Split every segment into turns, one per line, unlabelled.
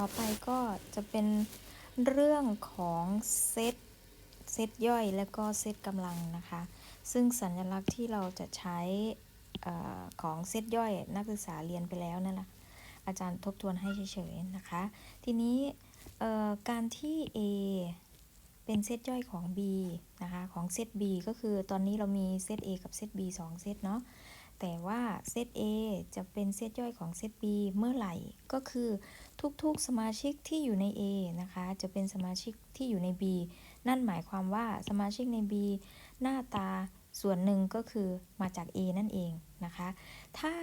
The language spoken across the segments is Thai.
ต่อไปก็จะเป็นเรื่องของเซตเซตย่อยและก็เซตกำลังนะคะ ซึ่งสัญลักษณ์ที่เราจะใช้อของเซตย่อยนักศึกษาเรียนไปแล้วนั่นแหละอาจารย์ทบทวนให้เฉยๆนะคะ ทีนี้การที่ A เป็นเซตย่อยของ B นะคะ ของเซต B ก็คือตอนนี้เรามีเซต A กับเซต B 2 เซตเนาะ แต่ว่าเซต A จะเป็นเซตย่อยของเซต B เมื่อไหร่ ก็คือทุกๆสมาชิกที่อยู่ใน A นะคะ จะเป็นสมาชิกที่อยู่ใน B นั่นหมายความว่าสมาชิกใน B หน้าตาส่วนหนึ่งก็คือมาจาก A นั่นเองนะคะ ถ้า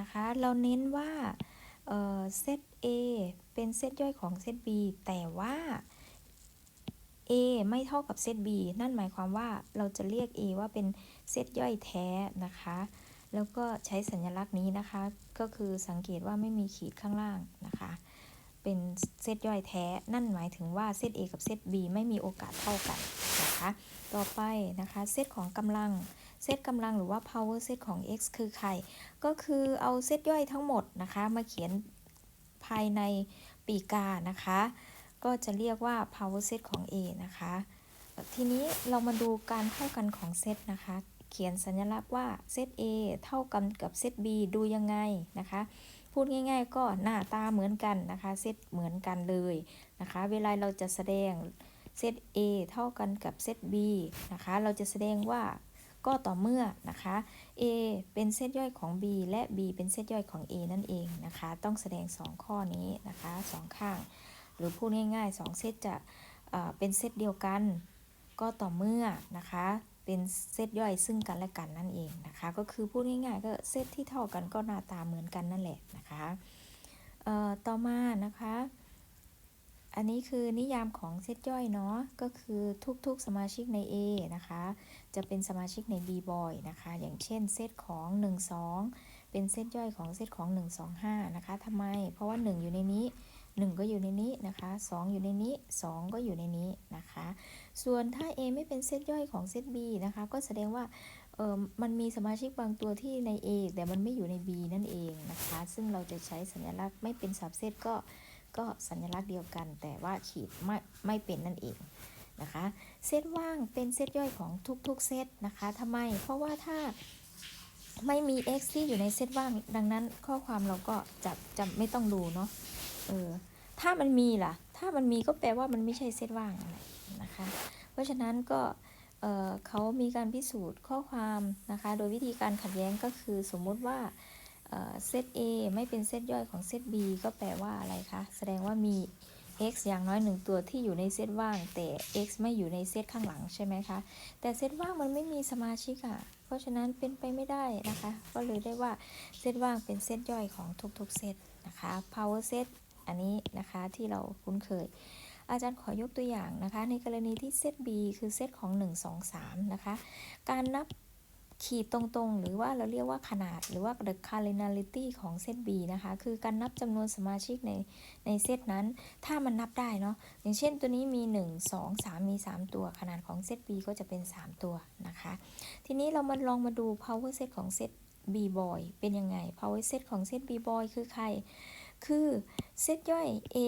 นะคะเราเน้นว่าเซต A เป็นเซตย่อยของเซต B แต่ว่า A ไม่เท่ากับเซต B นั่นหมายความว่าเราจะเรียก A ว่าเป็นเซตย่อยแท้นะคะ แล้วก็ใช้สัญลักษณ์นี้นะคะ ก็คือสังเกตว่าไม่มีขีดข้างล่างนะคะ เป็นเซตย่อยแท้ นั่นหมายถึงว่าเซต A กับเซต B ไม่มีโอกาสเท่ากันนะคะ ต่อไปนะคะเซตของกำลังเซตกำลังหรือว่า power set ของ x คือใคร ก็คือเอาเซตย่อยทั้งหมดนะคะ มาเขียนภายในปีกานะคะ ก็จะเรียกว่า power set ของ A นะคะ ทีนี้เรามาดูการเท่ากันของเซตนะคะ เขียนสัญลักษณ์ว่าเซต A เท่ากันกับเซต B ดูยังไงนะคะ พูดง่าย ๆ ก็หน้าตาเหมือนกันนะคะเซตเหมือนกันเลยนะคะ เวลาเราจะแสดงเซต A เท่ากันกับเซต B นะคะ เราจะแสดงว่าก็ต่อเมื่อนะคะ A เป็นเซตย่อยของ B และ B เป็นเซตย่อยของ A นั่นเองนะคะ ต้องแสดง 2 ข้อนี้นะคะสองข้าง หรือพูดง่ายๆ 2 เซตจะเป็นเซตเดียวกัน ก็ต่อเมื่อนะคะ เป็นเซตย่อยซึ่งกันและกันนั่นเองนะคะ ก็คือพูดง่ายๆก็เซตที่เท่ากันก็หน้าตาเหมือนกันนั่นแหละนะคะต่อมานะคะ อันนี้คือนิยามของเซตย่อยเนาะ ก็คือทุกๆสมาชิกใน A นะคะ จะเป็นสมาชิกใน B boy นะคะ อย่างเช่นเซตของ 1 2 เป็นเซตย่อยของเซตของ 1 2 5 นะคะทำไม เพราะว่า 1 อยู่ในนี้ 1 ก็อยู่ในนี้นะคะ 2 อยู่ในนี้ 2 ก็อยู่ในนี้นะคะ ส่วนถ้า A ไม่เป็นเซตย่อยของเซต B นะคะ ก็แสดงว่าเออมันมีสมาชิกบางตัวที่ใน A แต่มันไม่อยู่ใน B นั่นเองนะคะ ซึ่งเราจะใช้สัญลักษณ์ไม่เป็นสับเซตก็ก็สัญลักษณ์เดียวกัน แต่ว่าขีดไม่ไม่เป็นนั่นเองนะคะเซตว่างเป็นเซตย่อยของทุกๆเซตนะคะทำไม เพราะว่าถ้าไม่มี x ที่อยู่ในเซตว่าง ดังนั้นข้อความเราก็จะจะไม่ต้องดูเนาะ เออ ถ้ามันมีล่ะ ถ้ามันมีก็แปลว่ามันไม่ใช่เซตว่างอะไรนะคะ เพราะฉะนั้นก็เออเขามีการพิสูจน์ข้อความนะคะ โดยวิธีการขัดแย้งก็คือสมมุติว่าเซต A ไม่เป็นเซตย่อยของเซต B ก็แปลว่าอะไรคะ แสดงว่ามี x อย่างน้อยหนึ่งตัวที่อยู่ในเซตว่าง แต่ x ไม่อยู่ในเซตข้างหลังใช่ไหมคะ แต่เซตว่างมันไม่มีสมาชิกอะ เพราะฉะนั้นเป็นไปไม่ได้นะคะ ก็เลยได้ว่าเซตว่างเป็นเซตย่อยของทุกๆเซตนะคะ power set อันนี้นะคะที่เราคุ้นเคย อาจารย์ขอยกตัวอย่างนะคะ ในกรณีที่เซต B คือเซตของ 1 2 3 นะคะ การนับขีดตรงๆ หรือว่าเราเรียกว่าขนาดหรือว่า the cardinality ของเซต B นะคะ คือการนับจำนวนสมาชิกในในเซตนั้น ถ้ามันนับได้เนาะอย่างเช่นตัวนี้มี 1 2 3 มี 3 ตัว ขนาดของเซต B ก็จะเป็น 3 ตัวนะคะ ทีนี้เรามาลองมาดู power set ของเซต B boy เป็นยังไง power set ของเซต B boy คือใคร คือเซตย่อย A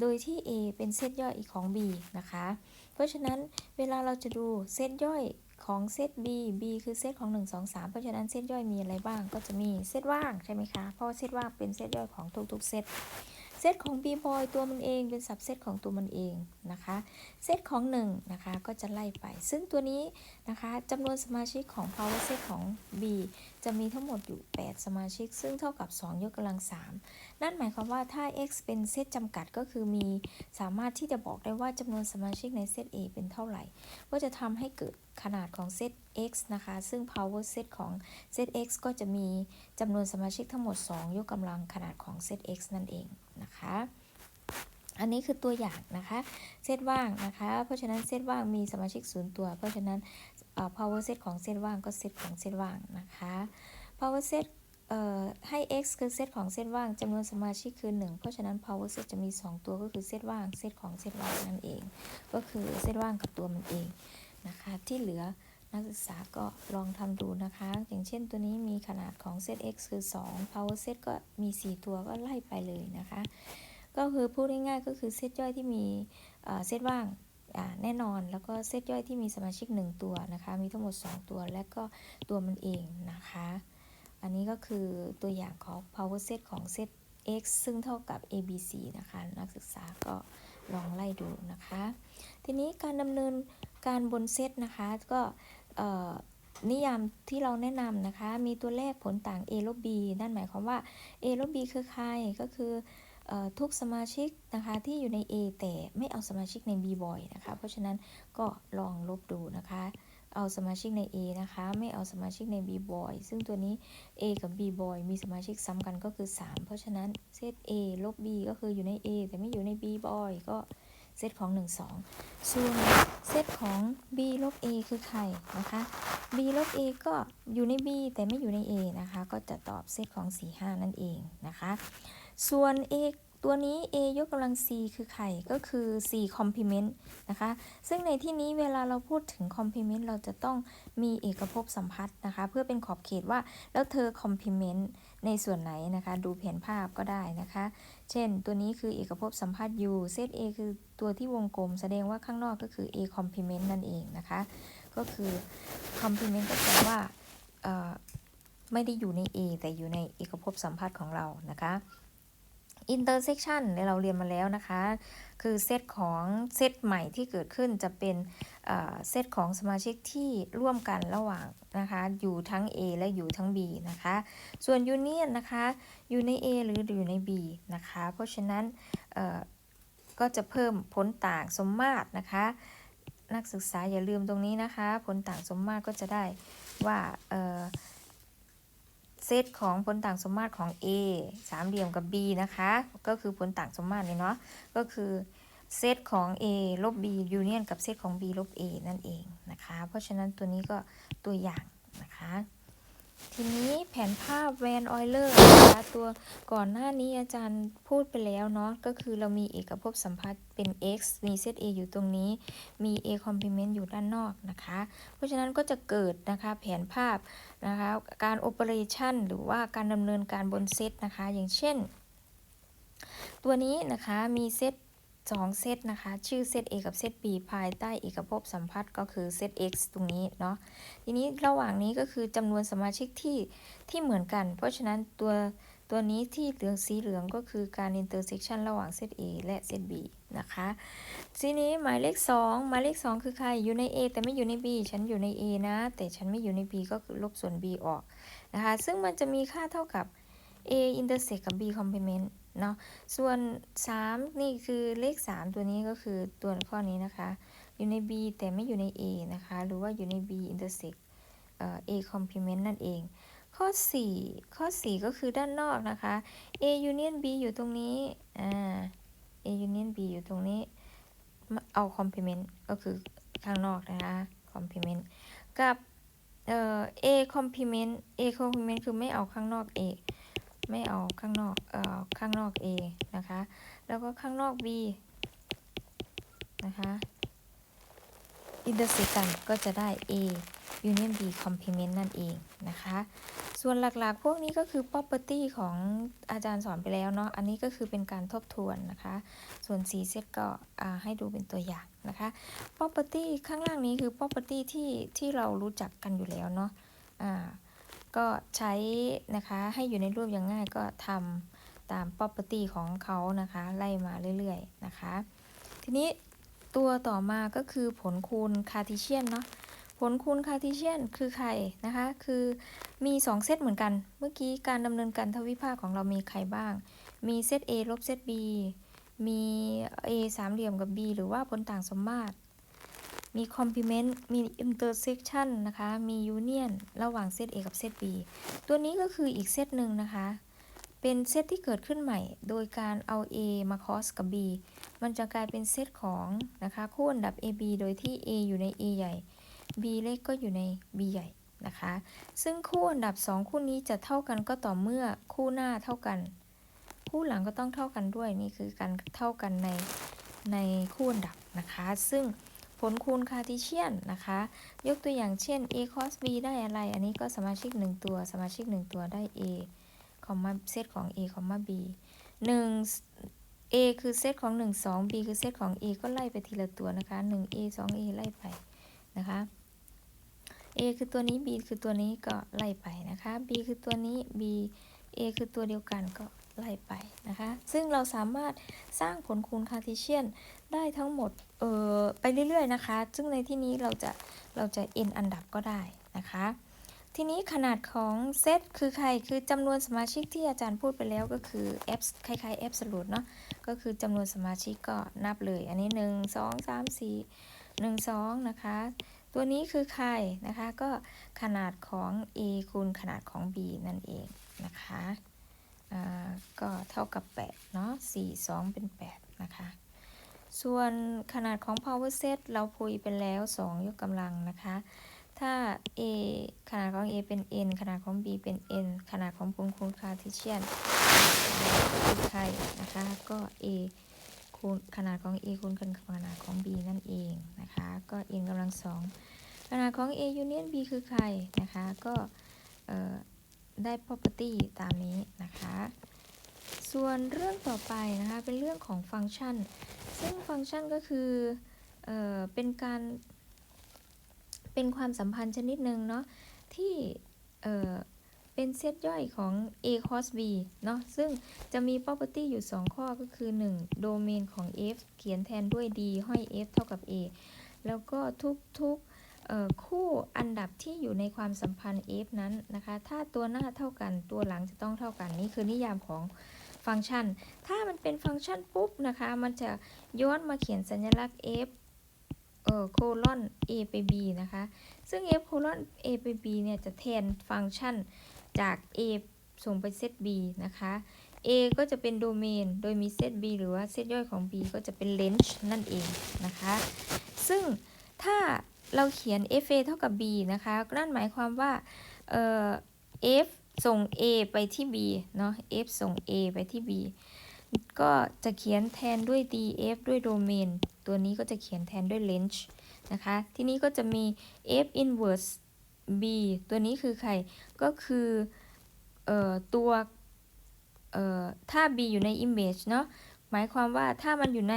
โดยที่ A เป็นเซตย่อยอีกของ B นะคะ เพราะฉะนั้นเวลาเราจะดูเซตย่อยของเซต B B คือเซตของ 1 2 3 เพราะฉะนั้นเซตย่อยมีอะไรบ้างก็จะมีเซตว่างใช่ไหมคะ เพราะเซตว่างเป็นเซตย่อยของทุกๆเซต เซตของ B boy ตัวมันเองเป็นสับเซตของตัวมันเองนะคะ เซตของ1นะคะก็จะไล่ไป ซึ่งตัวนี้นะคะจำนวนสมาชิกของ power set ของ B จะมีทั้งหมดอยู่ 8 สมาชิก ซึ่งเท่ากับ 2 ยกกำลัง 3 นั่นหมายความว่าถ้า x เป็นเซตจำกัดก็คือมีสามารถที่จะบอกได้ว่าจำนวนสมาชิกในเซต A เป็นเท่าไหร่ ก็จะทำให้เกิดขนาดของเซต x นะคะ ซึ่ง power set ของเซต x ก็จะมีจำนวนสมาชิกทั้งหมด 2 ยกกำลังขนาดของเซต x นั่นเอง นะคะ อันนี้คือตัวอย่างนะคะ เซตว่างนะคะ เพราะฉะนั้นเซตว่างมีสมาชิกศูนย์ตัว เพราะฉะนั้น power set ของเซตว่างก็เซตของเซตว่างนะคะ power set ให้ x คือเซตของเซตว่างจำนวนสมาชิกคือ 1 เพราะฉะนั้น power set จะมี 2 ตัวก็คือเซตว่างเซตของเซตว่างนั่นเอง ก็คือเซตว่างกับตัวมันเองนะคะ ที่เหลือ นักศึกษาก็ลองทำดูนะคะ อย่างเช่นตัวนี้มีขนาดของเซต x คือ 2 power set ก็มี 4 ตัวก็ไล่ไปเลยนะคะ ก็คือพูดง่ายๆก็คือเซตย่อยที่มีเซตว่างแน่นอนแล้วก็เซตย่อยที่มีสมาชิก 1 ตัวนะคะ มีทั้งหมด 2 ตัวและก็ตัวมันเองนะคะ อันนี้ก็คือตัวอย่างของ power set ของเซต x ซึ่งเท่ากับ abc นะคะ นักศึกษาก็ลองไล่ดูนะคะ ทีนี้การดำเนินการบนเซตนะคะ ก็ นิยามที่เราแนะนำนะคะ มีตัวเลขผลต่าง a ลบ b นั่นหมายความว่า a ลบ b คือใคร ก็คืออทุกสมาชิกนะคะที่อยู่ใน a แต่ไม่เอาสมาชิกใน b บ่อยนะคะ เพราะฉะนั้นก็ลองลบดูนะคะ เอาสมาชิกใน A นะคะ ไม่เอาสมาชิกใน B boy ซึ่งตัวนี้ A กับ B boy มีสมาชิกซ้ำกันก็คือ 3 เพราะฉะนั้นเซต A ลบ B ก็คืออยู่ใน A แต่ไม่อยู่ใน B boy ก็ เซตของ 1 2 ส่วนเซตของ B ลบ A คือใครนะคะ B ลบ A ก็อยู่ใน B แต่ไม่อยู่ใน A นะคะ ก็จะตอบเซตของ 4 5 นั่นเองนะคะ ส่วน A ตัวนี้ A ยกกำลัง C คือใคร ก็คือ C complement นะคะ ซึ่งในที่นี้เวลาเราพูดถึง complement เราจะต้องมีเอกภพสัมพัทธ์นะคะ เพื่อเป็นขอบเขตว่าแล้วเธอ complement ในส่วนไหนนะคะ ดูแผนภาพก็ได้นะคะ เช่น ตัวนี้คือเอกภพสัมพัทธ์ U เซต A คือตัวที่วงกลม แสดงว่าข้างนอกก็คือ A complement นั่นเองนะคะ ก็คือ complement ก็แปลว่าไม่ได้อยู่ใน A แต่อยู่ในเอกภพสัมพัทธ์ของเรานะคะ intersection เนี่ยเราเรียนมาแล้วนะคะ คือเซตของเซตใหม่ที่เกิดขึ้นจะเป็นเซตของสมาชิกที่ร่วมกันระหว่างนะคะอยู่ทั้ง A และอยู่ทั้ง B นะคะ ส่วน union นะคะอยู่ใน A หรืออยู่ใน B นะคะ เพราะฉะนั้นก็จะเพิ่มผลต่างสมมาตรนะคะนักศึกษาอย่าลืมตรงนี้นะคะ ผลต่างสมมาตรก็จะได้ว่า เซตของผลต่างสมมาตรของ A สามเหลี่ยมกับ B นะคะ ก็คือผลต่างสมมาตรเลยเนาะ ก็คือเซตของ A ลบ B ยูเนียนกับเซตของ B ลบ A นั่นเองนะคะ เพราะฉะนั้นตัวนี้ก็ตัวอย่างนะคะ ทีนี้แผนภาพแวนออยเลอร์นะคะตัวก่อนหน้านี้อาจารย์พูดไปแล้วเนาะก็คือเรามีเอกภพสัมพัทธ์เป็น x มีเซต A อยู่ตรงนี้ มี A complement อยู่ด้านนอกนะคะ เพราะฉะนั้นก็จะเกิดนะคะแผนภาพนะคะการโอเปอเรชันหรือว่าการดำเนินการบนเซตนะคะ อย่างเช่น ตัวนี้นะคะมีเซต 2 เซตนะคะ ชื่อเซต A กับเซต B ภายใต้เอกภพสัมพัทธ์ก็คือเซต X ตรงนี้เนาะทีนี้ระหว่างนี้ก็คือจำนวนสมาชิกที่ที่เหมือนกัน เพราะฉะนั้นตัวตัวนี้ที่เหลืองสีเหลืองก็คือการ intersection ระหว่างเซต A และเซต B นะคะ ทีนี้หมายเลข 2 หมายเลข 2 คือใครอยู่ใน A แต่ไม่อยู่ใน B ฉันอยู่ใน A นะ แต่ฉันไม่อยู่ใน B ก็ลบส่วน B ออกนะคะ ซึ่งมันจะมีค่าเท่ากับ A intersect กับ B complement เนาะส่วน 3 นี่คือเลข 3 ตัวนี้ก็คือตัวข้อนี้นะคะ อยู่ใน B แต่ไม่อยู่ใน A นะคะ หรือว่าอยู่ใน B intersect เอ่อ A complement นั่นเอง ข้อ 4 ข้อ 4 ก็คือด้านนอกนะคะ A union B อยู่ตรงนี้อ่า A union B อยู่ตรงนี้ เอา complement ก็คือข้างนอกนะคะ complement กับเอ่อ A complement A complement คือไม่เอาข้างนอก A ไม่เอาข้างนอก เอ่อ ข้างนอก A นะคะ แล้วก็ข้างนอก B นะคะ intersect กันก็จะได้ A union B complement นั่นเองนะคะ ส่วนหลักๆ พวกนี้ก็คือ property ของอาจารย์สอนไปแล้วเนาะ อันนี้ก็คือเป็นการทบทวนนะคะ ส่วน4เซตก็อ่าให้ดูเป็นตัวอย่างนะคะ property ข้างล่างนี้คือ property ที่ที่เรารู้จักกันอยู่แล้วเนาะ อ่า ก็ใช้นะคะให้อยู่ในรูปอย่างง่ายก็ทำตาม property ของเขานะคะไล่มาเรื่อยๆนะคะ ทีนี้ตัวต่อมาก็คือผลคูณคาร์ติเชียนเนาะผลคูณคาร์ติเชียนคือใครนะคะ คือมี 2 เซตเหมือนกัน เมื่อกี้การดำเนินการทวิภาคของเรามีใครบ้าง มีเซต A ลบเซต B มี A สามเหลี่ยมกับ B หรือว่าผลต่างสมมาตร มี complement มี intersection นะคะ มี union ระหว่างเซต A กับเซต B ตัวนี้ก็คืออีกเซตหนึ่งนะคะ เป็นเซตที่เกิดขึ้นใหม่ โดยการเอา A มา cross กับ B มันจะกลายเป็นเซตของนะคะคู่อันดับ AB โดยที่ A อยู่ใน A ใหญ่ B เล็กก็อยู่ใน B ใหญ่นะคะ ซึ่งคู่อันดับ 2 คู่นี้จะเท่ากันก็ต่อเมื่อคู่หน้าเท่ากัน คู่หลังก็ต้องเท่ากันด้วย นี่คือการเท่ากันในในคู่อันดับนะคะ ซึ่ง ผลคูณคาร์ติเชียนนะคะ ยกตัวอย่างเช่น a cos b ได้อะไร อันนี้ก็สมาชิก 1 ตัว สมาชิก 1 ตัวได้ a คอมมาเซตของ a คอมมา b 1 A คือเซตของ 1 2 B คือเซตของ A ก็ไล่ไปทีละตัวนะคะ 1A 2A ไล่ไปนะคะ A คือตัวนี้ B คือตัวนี้ก็ไล่ไปนะคะ B คือตัวนี้ B A คือตัวเดียวกันก็ ไล่ไปนะคะ ซึ่งเราสามารถสร้างผลคูณคาร์ทีเชียนได้ทั้งหมดเออไปเรื่อยๆนะคะ ซึ่งในที่นี้เราจะเราจะ n อันดับก็ได้นะคะ ทีนี้ขนาดของเซตคือใครคือจำนวนสมาชิกที่อาจารย์พูดไปแล้วก็คือ f คล้ายๆ absolute เนาะก็คือจำนวนสมาชิกก็นับเลย อันนี้ 1 2 3 4 1 2 นะคะตัวนี้คือใครนะคะก็ขนาดของ a คูณขนาดของ b นั่นเองนะคะ ก็เท่ากับ 8 เนาะ4 2 เป็น 8 นะคะ ส่วนขนาดของ power set เราคุยไปแล้ว 2 ยกกำลังนะคะ ถ้า a ขนาดของ a เป็น n ขนาดของ b เป็น n ขนาดของผลคูณคาร์ทีเชียนคือใครนะคะ ก็ a คูณขนาดของ a คูณกันกับขนาดของ b นั่นเองนะคะ ก็ n กำลังสองขนาดของ a union b คือใครนะคะ ก็ ได้ property ตามนี้นะคะ ส่วนเรื่องต่อไปนะคะเป็นเรื่องของฟังก์ชัน ซึ่งฟังก์ชันก็คือเอ่อเป็นการเป็นความสัมพันธ์ชนิดหนึ่งเนาะที่เอ่อเป็นเซตย่อยของ a cos b เนาะซึ่งจะมี property อยู่ 2 ข้อก็คือ 1 โดเมนของ f เขียนแทนด้วย d ห้อย f เท่ากับ a แล้วก็ทุกๆ คู่อันดับที่อยู่ในความสัมพันธ์ f นั้นนะคะ ถ้าตัวหน้าเท่ากันตัวหลังจะต้องเท่ากันนี่คือนิยามของฟังก์ชัน ถ้ามันเป็นฟังก์ชันปุ๊บนะคะ มันจะย้อนมาเขียนสัญลักษณ์ f เอ่อโคลอน a ไป b นะคะ ซึ่ง f โคลอน a ไป b เนี่ยจะแทนฟังก์ชันจาก a ส่งไปเซต b นะคะ a ก็จะเป็นโดเมน โดยมีเซต b หรือว่าเซตย่อยของ b ก็จะเป็นเลนจ์นั่นเองนะคะ ซึ่งถ้า เราเขียน fa เท่ากับ b นะคะ นั่นหมายความว่าเอ่อ f ส่ง a ไปที่ b เนาะ f ส่ง a ไปที่ b ก็จะเขียนแทนด้วย df ด้วยโดเมนตัวนี้ก็จะเขียนแทนด้วย range นะคะ ที่นี้ก็จะมี f inverse b ตัวนี้คือใคร ก็คือเอ่อตัวเอ่อถ้า b อยู่ใน image เนาะ หมายความว่าถ้ามันอยู่ใน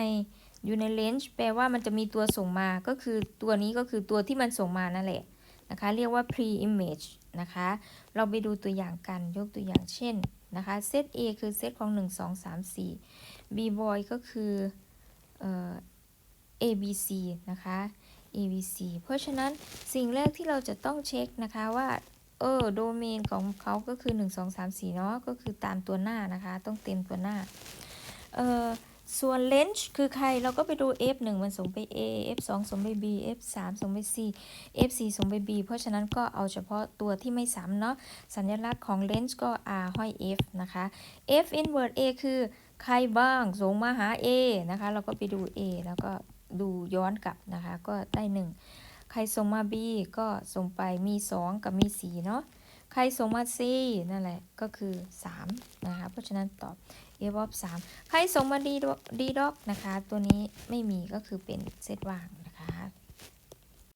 อยู่ใน range แปลว่ามันจะมีตัวส่งมาก็คือตัวนี้ก็คือตัวที่มันส่งมานั่นแหละนะคะ เรียกว่า pre image นะคะ เราไปดูตัวอย่างกันยกตัวอย่างเช่นนะคะเซต A คือเซตของ 1 2 3 4 B boy ก็คือเอ่อ A B C นะคะ A B C เพราะฉะนั้นสิ่งแรกที่เราจะต้องเช็คนะคะว่าเออโดเมนของเขาก็คือ 1 2 3 4 เนาะก็คือตามตัวหน้านะคะ ต้องเต็มตัวหน้า เอ่อ ส่วน range คือใครเราก็ไปดู f 1 มันส่งไป a f 2 ส่งไป b f 3 ส่งไป c f 4 ส่งไป b เพราะฉะนั้นก็เอาเฉพาะตัวที่ไม่ซ้ำเนาะสัญลักษณ์ของ range ก็ r ห้อย f นะคะ f inverse a คือใครบ้างส่งมาหา a นะคะ เราก็ไปดู a แล้วก็ดูย้อนกลับนะคะ ก็ได้ 1 ใครส่งมา b ก็ส่งไปมี 2 กับมี 4 เนาะใครส่งมา c นั่นแหละก็คือ 3 นะคะ เพราะฉะนั้นตอบ เอวอบสามใครส่งมาดีดีด็อกนะคะ ตัวนี้ไม่มีก็คือเป็นเซตว่าง